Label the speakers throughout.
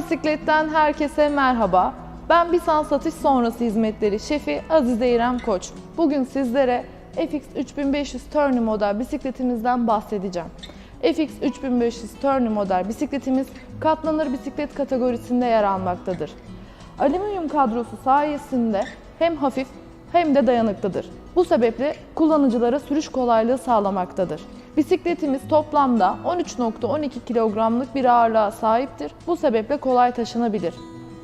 Speaker 1: Bisiklet'ten herkese merhaba. Ben Bisan Satış Sonrası Hizmetleri Şefi Azize İrem Koç. Bugün sizlere FX 3500 Tourney model bisikletimizden bahsedeceğim. FX 3500 Tourney model bisikletimiz katlanır bisiklet kategorisinde yer almaktadır. Alüminyum kadrosu sayesinde hem hafif hem de dayanıklıdır. Bu sebeple kullanıcılara sürüş kolaylığı sağlamaktadır. Bisikletimiz toplamda 13.12 kilogramlık bir ağırlığa sahiptir. Bu sebeple kolay taşınabilir.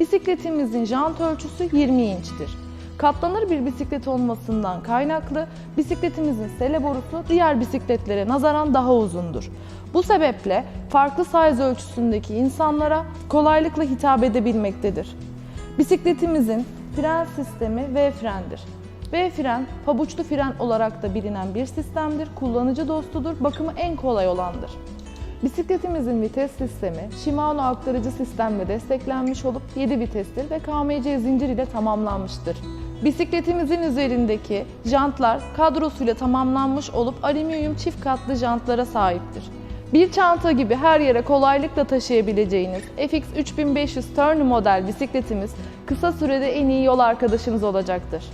Speaker 1: Bisikletimizin jant ölçüsü 20 inçtir. Katlanır bir bisiklet olmasından kaynaklı bisikletimizin sele borusu diğer bisikletlere nazaran daha uzundur. Bu sebeple farklı size ölçüsündeki insanlara kolaylıkla hitap edebilmektedir. Bisikletimizin fren sistemi V frendir. V fren, pabuçlu fren olarak da bilinen bir sistemdir. Kullanıcı dostudur, bakımı en kolay olandır. Bisikletimizin vites sistemi Shimano aktarıcı sistemle desteklenmiş olup 7 vitestir ve KMC zincir ile tamamlanmıştır. Bisikletimizin üzerindeki jantlar kadrosuyla tamamlanmış olup alüminyum çift katlı jantlara sahiptir. Bir çanta gibi her yere kolaylıkla taşıyabileceğiniz FX 3500 Tourney model bisikletimiz kısa sürede en iyi yol arkadaşınız olacaktır.